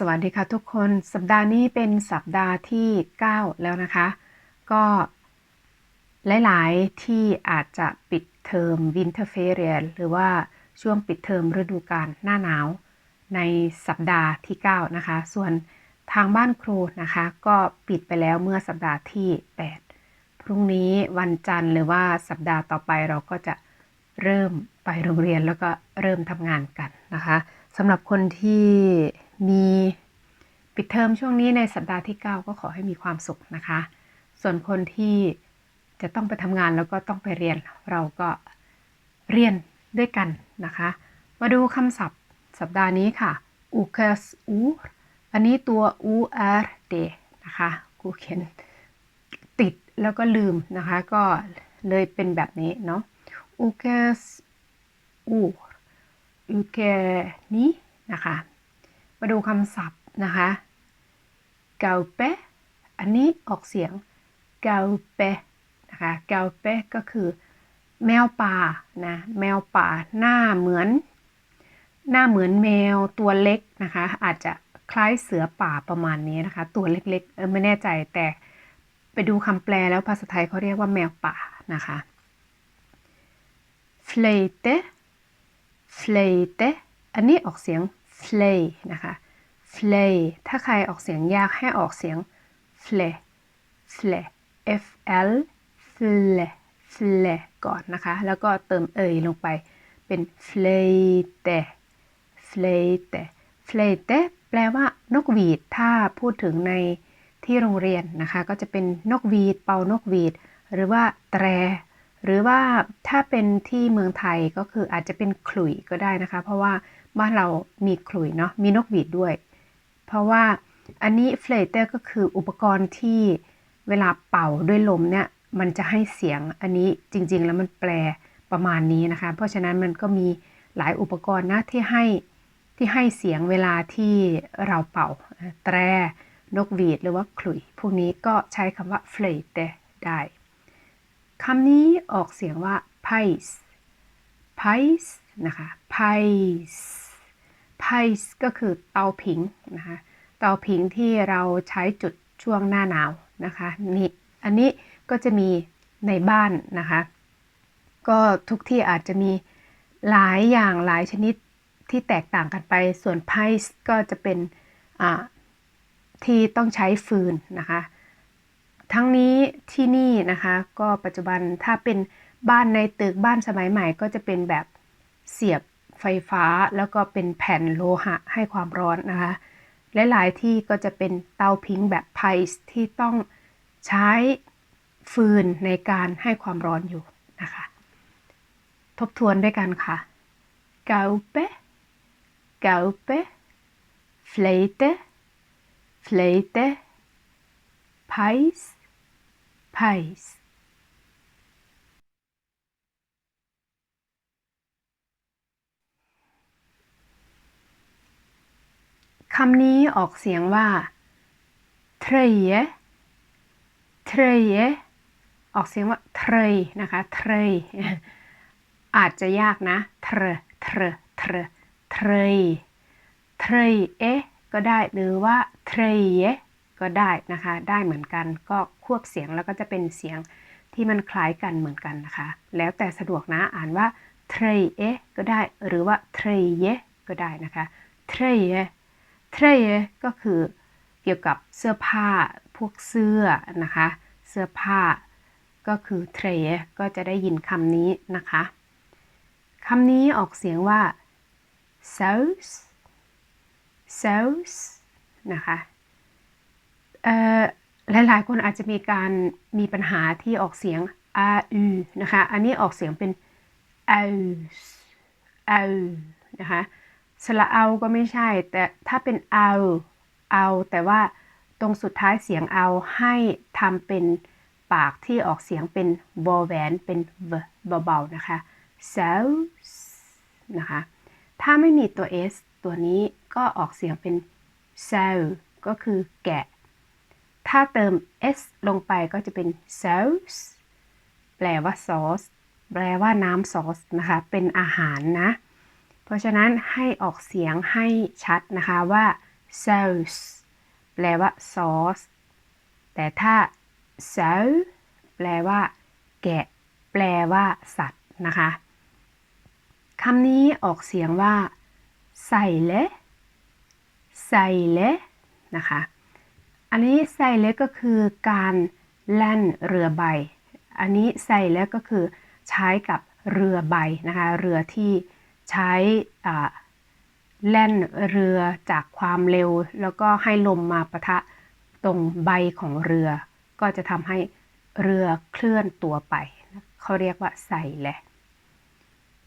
สวัสดีค่ะทุกคนสัปดาห์นี้เป็นสัปดาห์ที่ 9 แล้วนะคะ ก็หลาย ๆ ที่อาจจะปิดเทอม Winter Ferial หรือว่าช่วงปิดเทอมฤดูกาลหน้าหนาวในสัปดาห์ที่ 9 นะคะ ส่วนทางบ้านครูนะคะ ก็ปิดไปแล้วเมื่อสัปดาห์ที่ 8 พรุ่งนี้วันจันทร์หรือว่าสัปดาห์ต่อไปเราก็จะเริ่มไปโรงเรียนแล้วก็เริ่มทำงานกันนะคะสำหรับคนที่ มีปิดเทอมช่วงนี้ในสัปดาห์ที่ 9 ก็ขอให้มีความสุขนะคะ ส่วนคนที่จะต้องไปทำงานแล้วก็ต้องไปเรียนเราก็เรียนด้วยกันนะคะ มาดูคำศัพท์สัปดาห์นี้ค่ะ u k e s u อันนี้ตัว u r d นะคะกูเขียนติดแล้วก็ลืมนะคะ ก็เลยเป็นแบบนี้เนาะ u k e s u อูเกนี้นะคะ มาดูคำศัพท์นะคะเกาเปอันนี้ออกเสียงเกาเปนะคะเกาเปก็คือแมวป่านะแมวป่าหน้าเหมือน หน้าเหมือนแมวตัวเล็กนะคะอาจจะคล้ายเสือป่าประมาณนี้นะคะ ตัวเล็กๆเออไม่แน่ใจแต่ไปดูคำแปลแล้วภาษาไทยเขาเรียกว่าแมวป่านะคะ f l e t e f l e t e อันนี้ออกเสียง f l e นะคะ f l e ถ้าใครออกเสียงยากให้ออกเสียง f l e f l e f l f l e f l e ก่อนนะคะ แล้วก็เติมเอยลงไปเป็น f l e t e f l e t e f l e t e แปลว่านกหวีด ถ้าพูดถึงในที่โรงเรียนนะคะ ก็จะเป็นนกหวีด เป่านกหวีด หรือว่าแตร หรือว่าถ้าเป็นที่เมืองไทยก็คืออาจจะเป็นขลุ่ยก็ได้นะคะ เพราะว่า บ้านเรามีขลุ่ยเนาะมีนกหวีดด้วย เพราะว่าอันนี้เฟลเตอร์ก็คืออุปกรณ์ที่เวลาเป่าด้วยลมเนี่ยมันจะให้เสียงอันนี้จริง ๆ แล้วมันแปลประมาณนี้นะคะ เพราะฉะนั้นมันก็มีหลายอุปกรณ์นะที่ให้ที่ให้เสียงเวลาที่เราเป่าแตรนกหวีดหรือว่าขลุ่ยพวกนี้ก็ใช้คำว่าเฟลเตอร์ได้คำนี้ออกเสียงว่า pies pies นะคะไพส์ pies pies ก็คือเตาผิงนะคะเตาผิงที่เราใช้จุดช่วงหน้าหนาวนะคะนี่อันนี้ก็จะมีในบ้านนะคะ ก็ทุกที่อาจจะมีหลายอย่างหลายชนิดที่แตกต่างกันไป ส่วน pies ก็จะเป็นที่ต้องใช้ฟืนนะคะ ทั้งนี้ที่นี่นะคะก็ปัจจุบันถ้าเป็นบ้านในตึกบ้านสมัยใหม่ ก็จะเป็นแบบเสียบ ไฟฟ้าแล้วก็เป็นแผ่นโลหะให้ความร้อนนะคะและหลายที่ก็จะเป็นเตาพิงแบบไพส์ที่ต้องใช้ฟืนในการให้ความร้อนอยู่นะคะ ทบทวนด้วยกันค่ะ g a u p e g a u p e flete flete pais pace คำนี้ออกเสียงว่า treje treje ออกเสียงว่า tre นะคะ tre อาจจะยากนะ tre tre tre tre treje ก็ได้หรือว่า treje ก็ได้นะคะ ได้เหมือนกันก็ควบเสียงแล้วก็จะเป็นเสียงที่มันคล้ายกันเหมือนกันนะคะ แล้วแต่สะดวกนะอ่านว่า t r e e ก็ได้หรือว่า t r e e ก็ได้นะคะ t r e e t r e e ก็คือเกี่ยวกับเสื้อผ้าพวกเสื้อนะคะ เสื้อผ้าก็คือ t r e e ก็จะได้ยินคำนี้นะคะคำนี้ออกเสียงว่า sauce sauce นะคะหลายๆคนอาจจะมีการมีปัญหาที่ออกเสียง a u นะคะ อันนี้ออกเสียงเป็น a u a u นะคะ สระเอาก็ไม่ใช่ แต่ถ้าเป็นเอาเอาแต่ว่าตรงสุดท้ายเสียงเอาให้ทำเป็นปากที่ออกเสียงเป็นวอแวนเป็นเเบาๆนะคะ s o s นะคะ ถ้าไม่มีตัว s ตัวนี้ก็ออกเสียงเป็น s o ก็คือแกะ ถ้าเติม s ลงไปก็จะเป็น sauce แปลว่าซอส แปลว่าน้ำซอสนะคะ เป็นอาหารนะ เพราะฉะนั้นให้ออกเสียงให้ชัดนะคะว่า sauce แปลว่าซอสแต่ถ้า sau แปลว่า แกะ แปลว่า สัตว์นะคะคำนี้ออกเสียงว่าใส่เลใส่เลนะคะ อันนี้ใส่เลก็คือการแล่นเรือใบ อันนี้ใส่เลก็คือใช้กับเรือใบนะคะ เรือที่ ใช้แล่นเรือจากความเร็ว แล้วก็ให้ลมมาปะทะตรงใบของเรือ ก็จะทำให้เรือเคลื่อนตัวไป เขาเรียกว่าใส่แหละ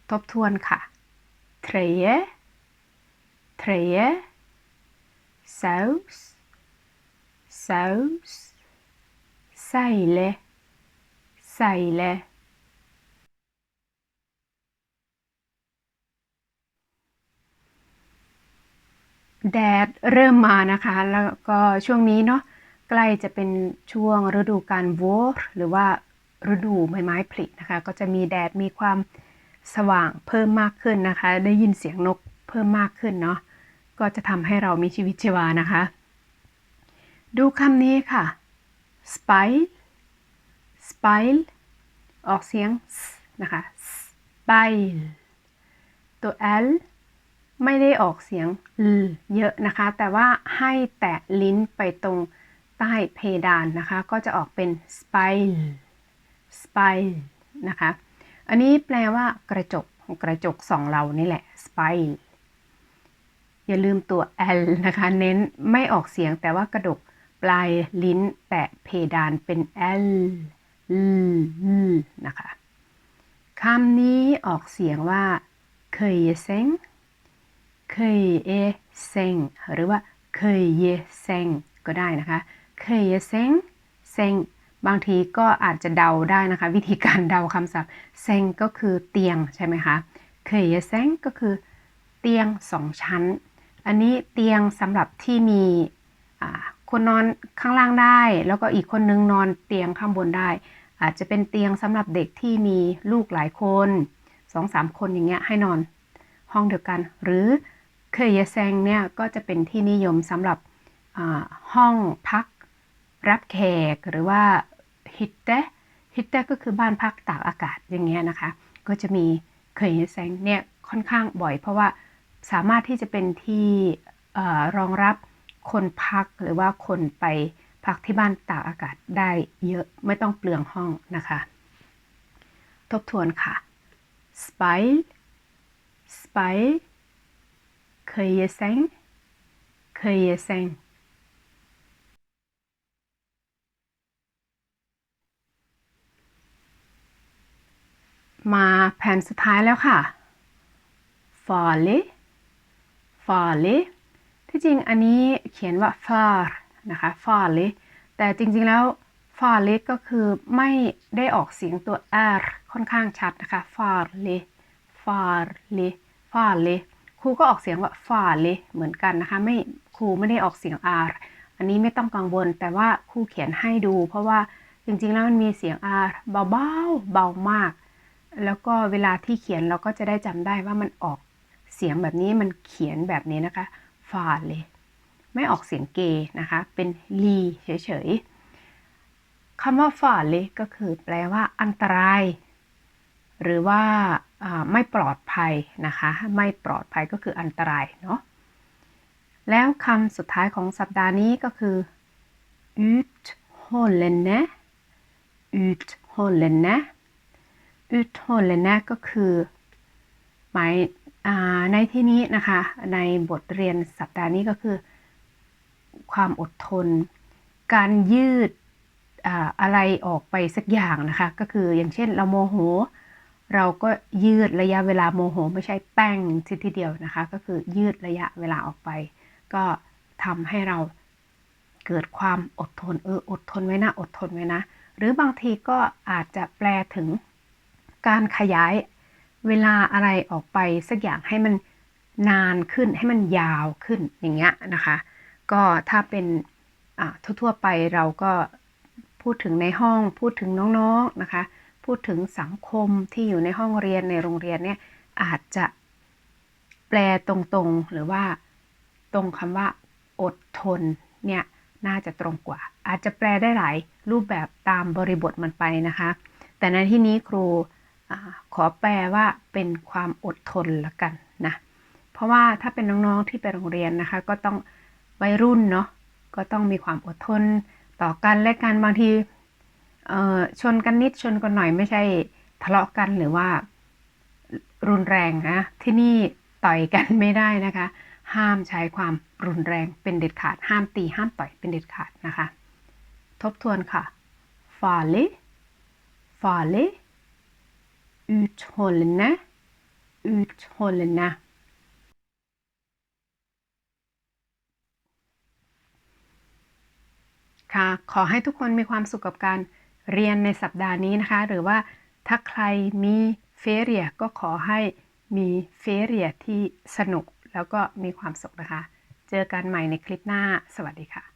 ทบทวนค่ะ treje treje saus saus seile seile แดดเริ่มมานะคะ แล้วก็ช่วงนี้เนาะใกล้จะเป็นช่วงฤดูการวอร์หรือว่าฤดูใบไม้ผลินะคะ ก็จะมีแดดมีความสว่างเพิ่มมากขึ้นนะคะ ได้ยินเสียงนกเพิ่มมากขึ้นเนาะก็จะทำให้เรามีชีวิตชีวานะคะ ดูคำนี้ค่ะ spile spile ออกเสียงนะคะ spile ตัว l ไม่ได้ออกเสียงลเยอะนะคะ แต่ว่าให้แตะลิ้นไปตรงใต้เพดานนะคะ ก็จะออกเป็น spile spile นะคะ อันนี้แปลว่ากระจกกระจกสองเรานี่แหละ spile อย่าลืมตัว l นะคะ เน้นไม่ออกเสียงแต่ว่ากระดกปลายลิ้นแตะเพดานเป็น l l นะคะคำนี้ออกเสียงว่าเคยเซ็ง เคยเอเซงหรือว่าเคยเยเซงก็ได้นะคะเคยเยเซงเซงบางทีก็อาจจะเดาได้นะคะ วิธีการเดาคำศัพท์เซงก็คือเตียงใช่ไหมคะเคยเยเซงก็คือเตียงสองชั้น อันนี้เตียงสำหรับที่มีคนนอนข้างล่างได้ แล้วก็อีกคนนึงนอนเตียงข้างบนได้ อาจจะเป็นเตียงสำหรับเด็กที่มีลูกหลายคนสองสามคนอย่างเงี้ยให้นอนห้องเดียวกัน หรือ เคยแซงเนี่ยก็จะเป็นที่นิยมสำหรับห้องพักรับแขกหรือว่าฮิตเตฮิตเตก็คือบ้านพักตากอากาศอย่างเงี้ยนะคะ ก็จะมีเคยแซงเนี่ยค่อนข้างบ่อย เพราะว่าสามารถที่จะเป็นที่รองรับคนพักหรือว่าคนไปพักที่บ้านตากอากาศได้เยอะไม่ต้องเปลืองห้องนะคะ ทบทวนค่ะ spile spile ยเซงมาแผ่นสุดท้ายแล้วค่ะ farlig farlig ที่จริงอันนี้เขียนว่า far นะคะ farlig แต่จริงๆแล้ว farlig ก็คือไม่ได้ออกเสียงตัว r ค่อนข้างชัดนะคะ farlig farlig farlig ครูก็ออกเสียงว่าฝ่าเลยเหมือนกันนะคะ ไม่ครูไม่ได้ออกเสียง R อันนี้ไม่ต้องกังวล แต่ว่าครูเขียนให้ดู เพราะว่าจริงๆแล้วมันมีเสียง R เบาๆเบามาก แล้วก็เวลาที่เขียนเราก็จะได้จำได้ว่ามันออกเสียงแบบนี้มันเขียนแบบนี้นะคะฝ่าเลยไม่ออกเสียงเกนะคะ เป็นลีเฉยๆคำว่าฝ่าเลยก็คือแปลว่าอันตราย หรือว่า ไม่ปลอดภัยนะคะ ไม่ปลอดภัยก็คืออันตรายเนาะแล้วคำสุดท้ายของสัปดาห์นี้ก็คือ uthållende uthållende uthållende ก็คือหมายในที่นี้นะคะ ในบทเรียนสัปดาห์นี้ก็คือ ความอดทน การยืดอะไรออกไปสักอย่างนะคะ ก็คืออย่างเช่นเราโมโห เราก็ยืดระยะเวลาโมโห ไม่ใช่แป้งทีทีเดียวนะคะ ก็คือยืดระยะเวลาออกไป ก็ทำให้เราเกิดความอดทนเอออดทนไว้นะอดทนไว้นะ หรือบางทีก็อาจจะแปลถึงการขยายเวลาอะไรออกไป สักอย่างให้มันนานขึ้นให้มันยาวขึ้นอย่างเงี้ยนะคะ ก็ถ้าเป็นทั่วๆไปเราก็พูดถึงในห้องพูดถึงน้องๆนะคะ พูดถึงสังคมที่อยู่ในห้องเรียนในโรงเรียนเนี่ยอาจจะแปลตรงๆ หรือว่าตรงคำว่า อดทนเนี่ยน่าจะตรงกว่า อาจจะแปลได้หลายรูปแบบตามบริบทมันไปนะคะ แต่ในที่นี้ครูอขอแปลว่าเป็นความอดทนละกันนะเพราะว่าถ้าเป็นน้องๆที่ไปโรงเรียนนะคะ ก็ต้องวัยรุ่นเนาะก็ต้องมีความอดทนต่อกันและกันบางที เอ่อชนกันนิดชนกันหน่อยไม่ใช่ทะเลาะกันหรือว่ารุนแรงนะที่นี่ต่อยกันไม่ได้นะคะ ห้ามใช้ความรุนแรงเป็นเด็ดขาด ห้ามตีห้ามต่อยเป็นเด็ดขาดนะคะ ทบทวนค่ะ farlig farlig utholdende utholdende ค่ะ ขอให้ทุกคนมีความสุขกับการ เรียนในสัปดาห์นี้นะคะ หรือว่าถ้าใครมีเฟเรียก็ขอให้มีเฟเรียที่สนุกแล้วก็มีความสุขนะคะ เจอกันใหม่ในคลิปหน้า สวัสดีค่ะ